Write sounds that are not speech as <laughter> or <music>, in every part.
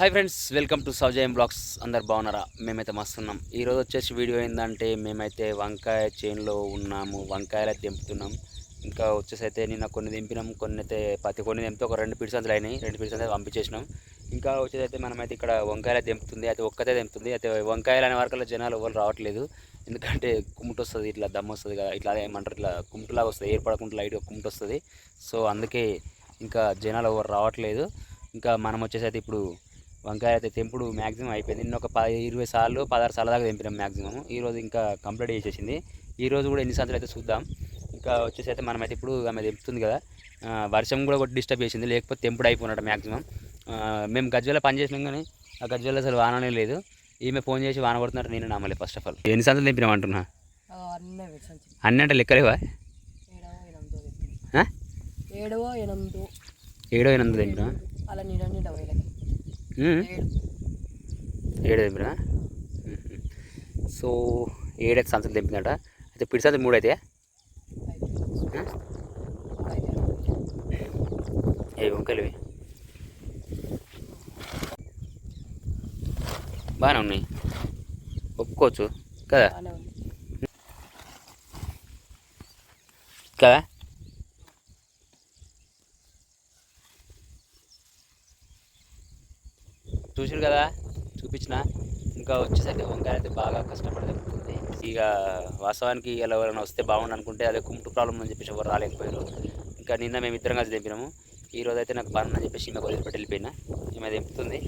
Hi friends welcome to Saujayam blogs అందరు బాగున్నారా? మేమైతే మస్తున్నాం ఈరోజు వచ్చేసి వీడియో ఏంటంటే మేమైతే వంకాయ చేనులో ఉన్నాము. వంకాయలు అయితే తెంపుతున్నాం. ఇంకా వచ్చేసి అయితే నిన్న కొన్ని తెంపినాం కొన్ని అయితే పత్తి కొన్ని తెంపితే ఒక రెండు పిడిసంతులు అయినాయి. రెండు పిడిసంతులు పంపించేసినాం. ఇంకా వచ్చేసి అయితే మనమైతే ఇక్కడ వంకాయలు తెంపుతుంది. అయితే ఒక్కతే తెంపుతుంది. అయితే వంకాయలు అనే వరకు జనాలు ఎవరు రావట్లేదు. ఎందుకంటే కుమ్ముట వస్తుంది ఇట్లా దమ్ము వస్తుంది కదా. ఇట్లా ఏమంటారు ఇట్లా కుమ్ముటలాగా వస్తుంది. ఏర్పడకుండా లైట్గా కుమ్ముట వస్తుంది. సో అందుకే ఇంకా జనాలు ఎవరు రావట్లేదు. ఇంకా మనం వచ్చేసి అయితే ఇప్పుడు వంకాయ అయితే తెంపుడు మ్యాక్సిమం అయిపోయింది. నిన్న ఒక పది ఇరవై సార్లు పదహారు సార్లు దాకా తెంపినాం మ్యాక్సిమం ఈరోజు ఇంకా కంప్లీట్ చేసేసింది. ఈ రోజు కూడా ఎన్ని సంచులు అయితే చూద్దాం. ఇంకా వచ్చేసి అయితే మనమైతే ఇప్పుడు ఆమె తెంపుతుంది కదా. వర్షం కూడా ఒకటి డిస్టర్బ్ చేసింది. లేకపోతే తెంపుడు అయిపోయినట్టు మ్యాక్సిమం మేము గజ్వెల్లో పని చేసినాం కానీ ఆ గజ్వెల్లో అసలు వాననే లేదు. ఈమె ఫోన్ చేసి వాన కొడుతున్నట్టు నేను నమ్మలే ఫస్ట్ ఆఫ్ ఆల్ ఎన్ని సంచులు తెంపినాం అంటున్నా? అన్నీ అంటే లెక్కలేవా? ఏడవో ఎనిమిదో ఏడో ఎనిమిది తెంపినా ఏడు తెంపినా సో ఏడైతే సంచులు తెంపిందట. అయితే పిడి సంచులు మూడు అయితే ఐదు ఏ వంకాయలు ఇవి. బాగానే ఉన్నాయి. ఒప్పుకోవచ్చు. కదా? కదా? చూసారు కదా? చూపించిన. ఇంకా వచ్చేసరికి వంకాయ అయితే బాగా కష్టపడి ఇక వాస్తవానికి ఇలా ఎవరైనా వస్తే బాగుండు అనుకుంటే అదే కుమ్ముటు ప్రాబ్లం అని చెప్పేసి ఎవరు రాలేకపోయారు ఇంకా నిన్న మేము ఇద్దరం కలిసి దింపినాము ఈ రోజు అయితే నాకు పని అని చెప్పేసి ఈమె వదిలిపెట్టి వెళ్ళిపోయినా. ఈమె తెంపుతుంది.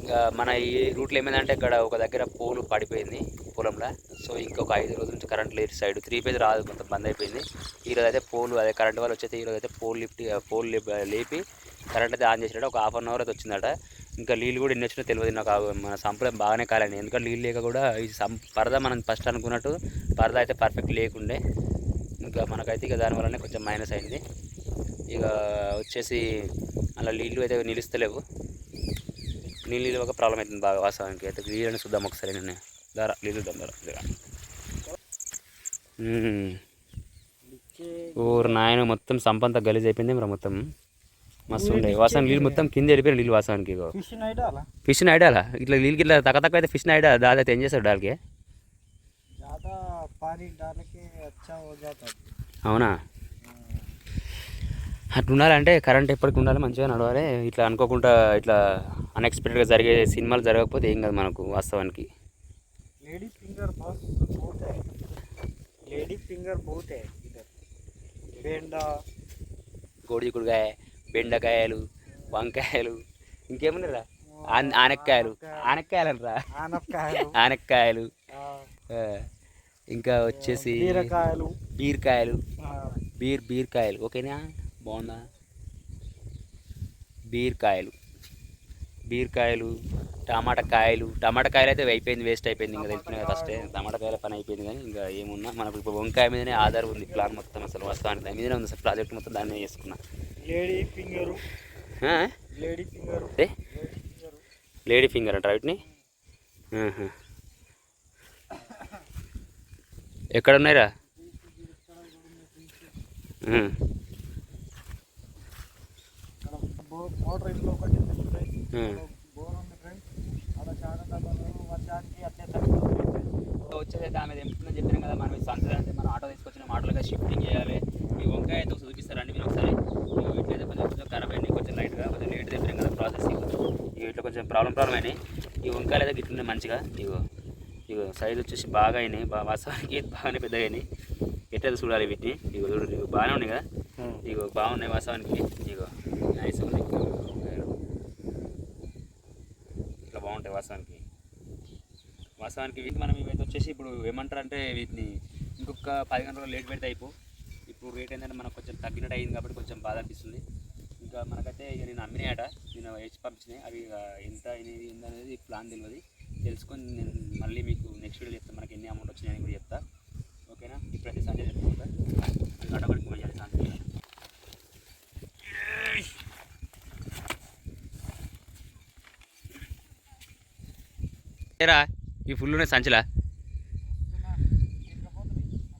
ఇంకా మన ఈ రూట్లో ఏమైందంటే ఇక్కడ ఒక దగ్గర పోలు పడిపోయింది పొలంలో. సో ఇంకొక ఐదు రోజుల నుంచి కరెంట్ లేదు సైడ్. త్రీ పేజ్ రాదు కొంత బంద్ అయిపోయింది. ఈ రోజు అయితే పోలు అదే కరెంట్ వాళ్ళు వచ్చేది ఈ రోజు అయితే పోల్ లిఫ్ట్ పోల్ లేపి- లేపి కరెంట్ అయితే ఆన్ చేసినట్టు ఒక హాఫ్ అన్ అవర్ అయితే వచ్చిందట. ఇంకా నీళ్ళు కూడా ఎన్ని వచ్చినా తెలియదు నాకు మన సంప్రదాయం బాగానే కాలండి. ఎందుకంటే నీళ్ళు లేక కూడా ఈ సం పరద మనం ఫస్ట్ అనుకున్నట్టు పరద అయితే పర్ఫెక్ట్ లేకుండే. ఇంకా మనకైతే ఇక దానివల్లనే కొంచెం మైనస్ అయింది. ఇక వచ్చేసి అలా నీళ్ళు అయితే నిలుస్తలేవు. నీళ్ళు నిలవక ప్రాబ్లం అవుతుంది బాగా వాస్తవానికి. అయితే నీళ్ళని చూద్దాం ఒకసారి నేను. ధర నీళ్ళు చూద్దాం ధర. ఊరు నాయన మొత్తం సంపంత గలీజ్ అయిపోయింది మరి మొత్తం. మస్తు ఉండే వాసన నీళ్ళు మొత్తం కింద వెళ్ళిపోయిన నీళ్ళు వాసనానికి ఫిష్ ఐడాలా ఇట్లా నీళ్ళకి ఇట్లా తక్క తక్కువ అయితే ఫిష్ ఐడా దాదా ఏం చేస్తారు డాల్కి? అవునా? అట్లా ఉండాలంటే కరెంట్ ఎప్పటికి ఉండాలి మంచిగా నడవాలి. ఇట్లా అనుకోకుండా ఇట్లా అన్ఎక్స్పెక్టెడ్గా జరిగే సినిమాలు జరగకపోతే ఏం కాదు మనకు వాస్తవానికి. లేడీ ఫింగర్ లేడీ ఫింగర్ బోతే గోడికుడుగా బెండకాయలు వంకాయలు ఇంకేమన్నారా ఆనక్కాయలు. ఆనక్కాయలు. అనరా <laughs> ఆనక్కాయలు ఇంకా వచ్చేసి బీరకాయలు. బీర్ బీరకాయలు. ఓకేనా? బాగుందా? బీరకాయలు. బీరకాయలు టమాటా కాయలు టమాటా కాయలు అయితే అయిపోయింది వేస్ట్ అయిపోయింది ఇంకా తెలిసిన ఫస్ట్ టమాటా కాయల పని అయిపోయింది కానీ ఇంకా ఏమున్నా. మనకు ఇప్పుడు వంకాయ మీదనే ఆధారం ఉంది ప్లాన్ మొత్తం అసలు వస్తాను దాని మీదనే ఉంది ప్రాజెక్ట్ మొత్తం దాన్ని చేసుకున్నా. Lady finger? Lady finger. ఏ? Lady finger. అంటారా వీటిని. ఎక్కడ ఉన్నాయిరా వచ్చేదైతే ఆమె తెంపుతుందని చెప్పినాం కదా మనం అంటే మనం ఆటో తీసుకొచ్చిన ఆటోలుగా షిఫ్టింగ్ చేయాలి. ఈ వంకాయ అయితే చూపిస్తారండి ఇట్లయితే కొంచెం కొంచెం ఖరాబ్ అయినాయి కొంచెం లైట్గా కొంచెం లేట్ తెప్పినాం కదా ప్రాసెస్ ఇట్లా కొంచెం ప్రాబ్లం ప్రాబ్లం అయినాయి. ఈ వంకాయలు అయితే గిట్లున్నాయి మంచిగా. ఇగో ఇగో సైజ్ వచ్చేసి బాగా అయినాయి బాగా వాస్తవానికి <laughs> బాగానే పెద్దగా అయినాయి. ఎట్లయితే చూడాలి వీటిని. ఇగో చూడు ఇగో బాగానే ఉన్నాయి కదా. ఇగో బాగున్నాయి వాస్తవానికి. ఇగో నైస్ ఉన్నాయి ఇట్లా బాగుంటాయి వాస్తవానికి. వాస్తవానికి వీటికి మనం ఇవైతే వచ్చేసి ఇప్పుడు ఏమంటారు అంటే వీటిని ఇంకొక పది గంటల లేట్ పెడితే అయిపో. ఇప్పుడు రేట్ ఏంటంటే మనకు కొంచెం తగ్గినట్టు అయింది కాబట్టి కొంచెం బాధ అనిపిస్తుంది. ఇంకా మనకైతే ఇక నేను అమ్మినాయట నేను వేసి పంపించినాయి అవి ఇక ఎంత అనేది ఏందనేది ప్లాన్ తెలియదు తెలుసుకొని నేను మళ్ళీ మీకు నెక్స్ట్ వీడియో చెప్తాను మనకి ఎన్ని అమౌంట్ వచ్చినాయని కూడా చెప్తా. ఓకేనా? ఇప్పుడైతే సంజయ్ చెప్పుకుంటా అటొకటికి పోయాలి సంజయ్ ఏరా ఈ ఫుల్ ఉన్నాయి సంచిలా?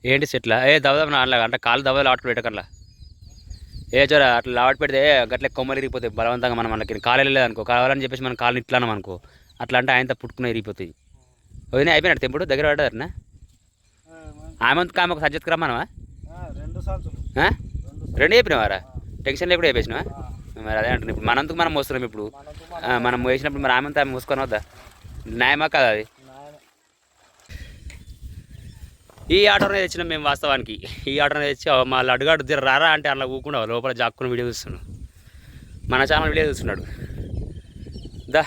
ఏంటి సెట్లా? ఏ దవదవ అలా అంటే కాలు దవదలు ఆటలు పెట్టకర్లా? ఏ చోర అట్లా లావట్ పెడితే గట్లే కొమ్మలు ఇరిగిపోతాయి బలవంతంగా మనం మనకి కాలు వెళ్ళలేదు అనుకో కావాలని చెప్పేసి మనం కాలు ఇట్లా అన్నాం అనుకో అట్లా అంటే ఆయనతో పుట్టుకుని ఇరిగిపోతాయి. వదిన అయిపోయినాడు తెంపుడు దగ్గర పడ్డారనా ఆ, మన- ఆమెంతకు ఆమె ఒక సబ్జెక్ట్ రమ్మనవా రెండు చెప్పినవారా? టెన్షన్ లేకుండా చెప్పేసినవా? మరి అదే అంటున్నా ఇప్పుడు మనందుకు మనం మోస్తున్నాం ఇప్పుడు? మనం వేసినప్పుడు మరి ఆమెంత ఆమె మూసుకొని వద్దా? న్యాయమా కదా అది నాయన ఈ ఆటోనే తెచ్చినాం మేము వాస్తవానికి. ఈ ఆటోనే తెచ్చి ఆ మా లడ్డుగాడు రారా? అంటే అలా ఊకుండా లోపల జాక్కుని వీడియో చూస్తున్నాం మన ఛానల్ వీడియో చూస్తున్నాడు. దా.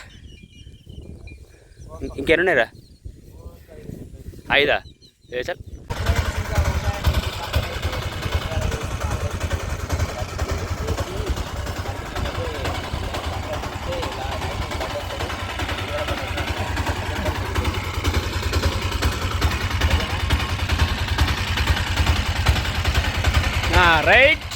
ఇం- ఇంకెన్నున్నాయిరా ఐదా. ఏ చల్. Alright.